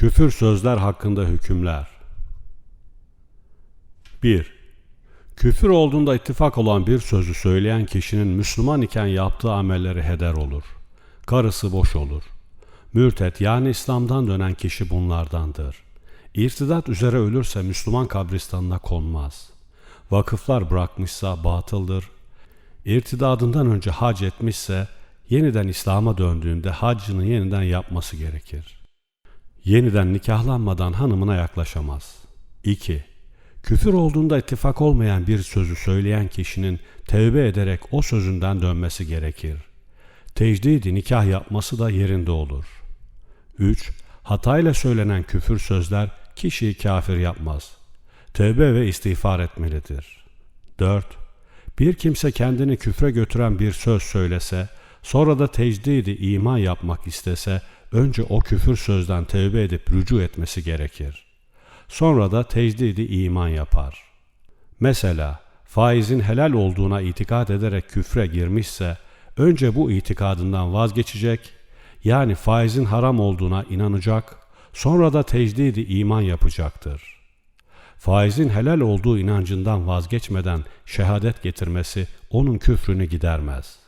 Küfür sözler hakkında hükümler 1. Küfür olduğunda ittifak olan bir sözü söyleyen kişinin Müslüman iken yaptığı amelleri heder olur. Karısı boş olur. Mürtet yani İslam'dan dönen kişi bunlardandır. İrtidat üzere ölürse Müslüman kabristanına konmaz. Vakıflar bırakmışsa batıldır. İrtidadından önce hac etmişse yeniden İslam'a döndüğünde haccını yeniden yapması gerekir. Yeniden nikahlanmadan hanımına yaklaşamaz. 2. Küfür olduğunda ittifak olmayan bir sözü söyleyen kişinin tevbe ederek o sözünden dönmesi gerekir. Tecdidi nikah yapması da yerinde olur. 3. Hatayla söylenen küfür sözler kişiyi kafir yapmaz. Tevbe ve istiğfar etmelidir. 4. Bir kimse kendini küfre götüren bir söz söylese, sonra da tecdidi iman yapmak istese, önce o küfür sözden tevbe edip rücu etmesi gerekir. Sonra da tecdidi iman yapar. Mesela faizin helal olduğuna itikad ederek küfre girmişse, önce bu itikadından vazgeçecek, yani faizin haram olduğuna inanacak, sonra da tecdidi iman yapacaktır. Faizin helal olduğu inancından vazgeçmeden şehadet getirmesi onun küfrünü gidermez.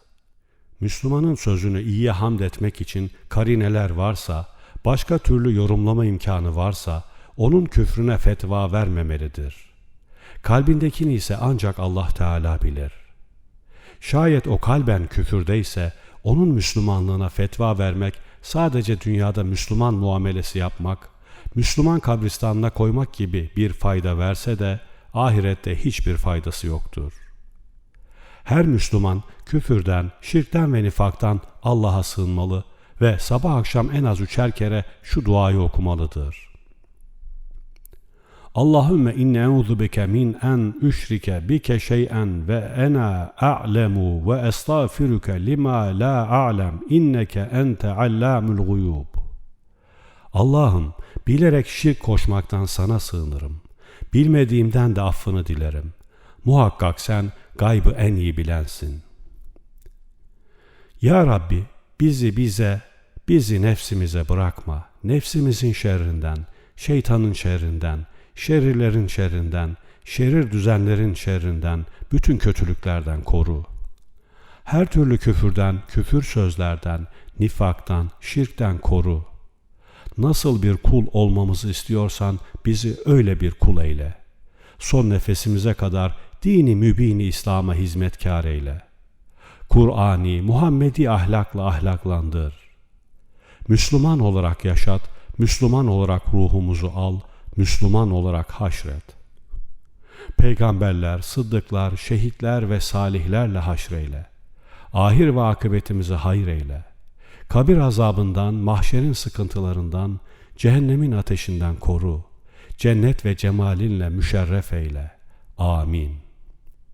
Müslümanın sözünü iyiye hamd etmek için karineler varsa, başka türlü yorumlama imkanı varsa, onun küfrüne fetva vermemelidir. Kalbindekini ise ancak Allah Teala bilir. Şayet o kalben küfürdeyse, onun Müslümanlığına fetva vermek, sadece dünyada Müslüman muamelesi yapmak, Müslüman kabristanına koymak gibi bir fayda verse de, ahirette hiçbir faydası yoktur. Her Müslüman küfürden, şirkten ve nifaktan Allah'a sığınmalı ve sabah akşam en az üçer kere şu duayı okumalıdır. Allahümme inne euzu bike min en üşrike bike şey'en ve ena a'lemu ve estağfiruke lima la a'lem inneke ente allamul guyub. Allah'ım bilerek şirk koşmaktan sana sığınırım. Bilmediğimden de affını dilerim. Muhakkak sen gaybı en iyi bilensin. Ya Rabbi bizi bize, bizi nefsimize bırakma. Nefsimizin şerrinden, şeytanın şerrinden, şerirlerin şerrinden, şerir düzenlerin şerrinden, bütün kötülüklerden koru. Her türlü küfürden, küfür sözlerden, nifaktan, şirkten koru. Nasıl bir kul olmamızı istiyorsan bizi öyle bir kul eyle. Son nefesimize kadar dini mübini İslam'a hizmetkar eyle. Kur'ani, Muhammedi ahlakla ahlaklandır. Müslüman olarak yaşat, Müslüman olarak ruhumuzu al, Müslüman olarak haşret. Peygamberler, sıddıklar, şehitler ve salihlerle haşreyle. Ahir ve akıbetimizi hayır eyle. Kabir azabından, mahşerin sıkıntılarından, cehennemin ateşinden koru. Cennet ve cemalinle müşerref eyle. Amin.